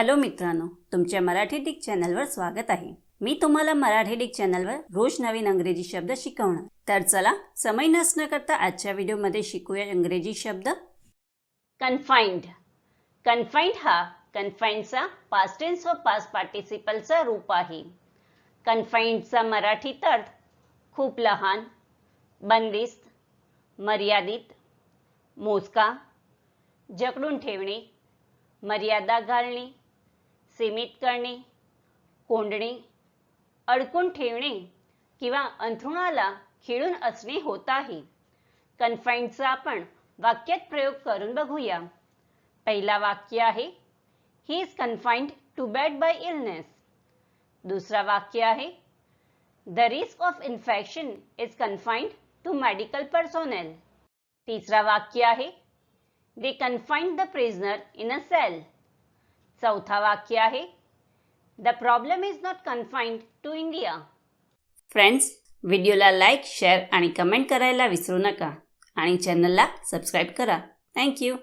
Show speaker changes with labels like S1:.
S1: Hello मित्रांनो तुमच्या Marathi Dick चॅनलवर स्वागत आहे. मी तुम्हाला मराठी डिक चॅनलवर रोज नवीन अंग्रेजी शब्द शिकवणार. तर चला समय नसणं करता आजच्या व्हिडिओमध्ये शिकूया इंग्रजी शब्द. कन्फाइंड कन्फाइंड हा कन्फाइंडचा पास्ट टेन्स व पास्ट पार्टिसिपलचा रूप आहे. कन्फाइंडचा मराठीत अर्थ खूप लहान बंदिस्त मर्यादित मोजका जकडून ठेवणे मर्यादा घालणे सीमित करणे कोंडणे अडकून ठेवणे किंवा अंथरुणाला खिळून असणे होत आहे. कन्फाईंडचा आपण वाक्यात प्रयोग करून बघूया. पहिला वाक्य आहे he is confined to bed by illness दुसरा वाक्य आहे the risk of infection is confined to medical personnel तिसरा वाक्य आहे they confined the prisoner in a cell चौथा वाक्य आहे. The problem is not confined to India friends व्हिडिओला लाईक शेअर आणि कमेंट करायला विसरू नका. आणि चॅनलला सबस्क्राईब करा. थँक्यू